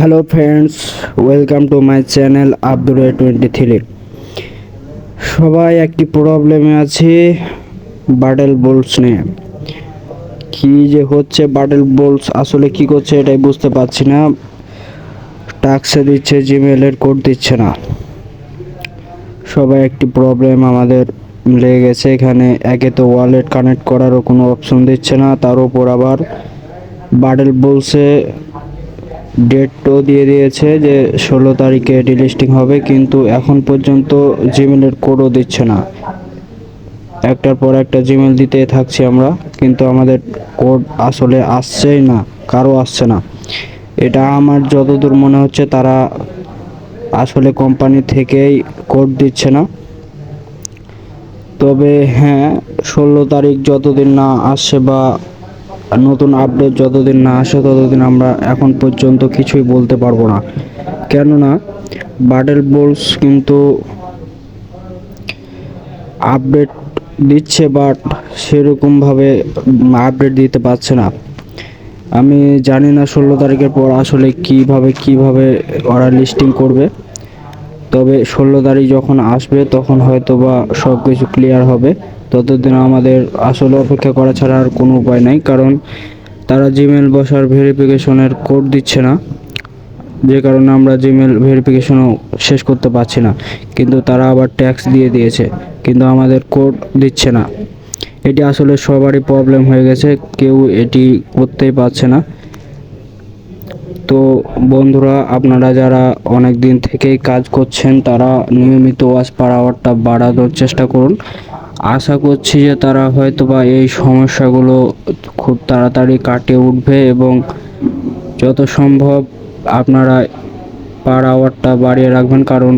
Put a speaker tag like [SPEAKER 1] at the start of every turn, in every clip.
[SPEAKER 1] Hello friends welcome to my channel Abdur twenty three সবাই একটি প্রবলেমে আছে বাডেল বোলস নিয়ে। কি যে হচ্ছে বাডেল বোলস আসলে কি করছে এটাই বুঝতে পারছি না। টাক্সে দিচ্ছে জিমেলের কোড দিচ্ছে না। সবাই একটি প্রবলেম আমাদের লেগে গেছে এখানে। একে তো ওয়ালেট কানেক্ট করারও কোনো অপশন দিচ্ছে না, তার উপর আবার বাডেল বলছে ডেটও দিয়ে দিয়েছে যে ষোলো তারিখে ডিলিস্টিং হবে, কিন্তু এখন পর্যন্ত জিমেলের কোডও দিচ্ছে না। একটার পর একটা জিমেল দিতে থাকছি আমরা, কিন্তু আমাদের কোড আসলে আসছেই না, কারও আসছে না। এটা আমার যতদূর মনে হচ্ছে তারা আসলে কোম্পানি থেকেই কোড দিচ্ছে না। তবে হ্যাঁ ষোলো তারিখ যতদিন না আসছে বা নতুন আপডেট যতদিন না আসে, ততদিন আমরা এখন পর্যন্ত কিছুই বলতে পারব না। কেননা বাডেল বোলস কিন্তু আপডেট দিচ্ছে বাট সেরকমভাবে আপডেট দিতে পারছে না। আমি জানি না ষোলো তারিখের পর আসলে কীভাবে কীভাবে ওরা লিস্টিং করবে। তবে ষোলো তারিখ যখন আসবে, তখন হয়তো বা সব কিছু ক্লিয়ার হবে। ততদিন আমাদের আসলে অপেক্ষা করা ছাড়া আর কোনো উপায় নাই, কারণ তারা জিমেল বসার ভেরিফিকেশনের কোড দিচ্ছে না। যে কারণে আমরা জিমেল ভেরিফিকেশনও শেষ করতে পারছি না। কিন্তু তারা আবার ট্যাক্স দিয়ে দিয়েছে, কিন্তু আমাদের কোড দিচ্ছে না। এটি আসলে সবারই প্রবলেম হয়ে গেছে, কেউ এটি করতেই পারছে না। তো বন্ধুরা, আপনারা যারা অনেক দিন থেকেই কাজ করছেন, তারা নিয়মিত ওয়াচ পার আওয়ারটা বাড়ানোর চেষ্টা করুন। আশা করছি যে তারা হয়তো বা এই সমস্যাগুলো খুব তাড়াতাড়ি কাটিয়ে উঠবে এবং যত সম্ভব আপনারা পার আওয়ারটা বাড়িয়ে রাখবেন, কারণ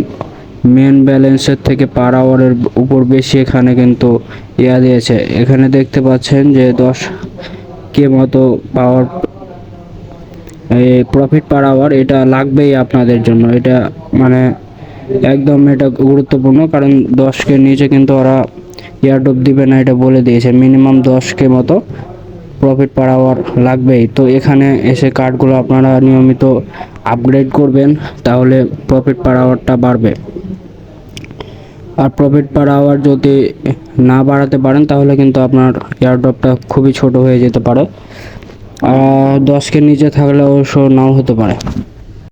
[SPEAKER 1] মেন ব্যালেন্সের থেকে পার আওয়ারের উপর বেশি এখানে কিন্তু ইয়া দিয়েছে। এখানে দেখতে পাচ্ছেন যে দশ কে মতো পাওয়ার প্রফিট পার আওয়ার এটা লাগবেই আপনাদের জন্য। এটা মানে একদম এটা গুরুত্বপূর্ণ, কারণ দশকে নিচে কিন্তু ওরা এয়ারড্রপ দিবে না, এটা বলে দিয়েছে। মিনিমাম দশকে মতো প্রফিট পার আওয়ার লাগবেই। তো এখানে এসে কার্ডগুলো আপনারা নিয়মিত আপগ্রেড করবেন, তাহলে প্রফিট পার আওয়ারটা বাড়বে। আর প্রফিট পার আওয়ার যদি না বাড়াতে পারেন, তাহলে কিন্তু আপনার এয়ারড্রপটা খুবই ছোট হয়ে যেতে পারে। আর দশকে নিচে থাকলে অবশ্য নাও হতে পারে।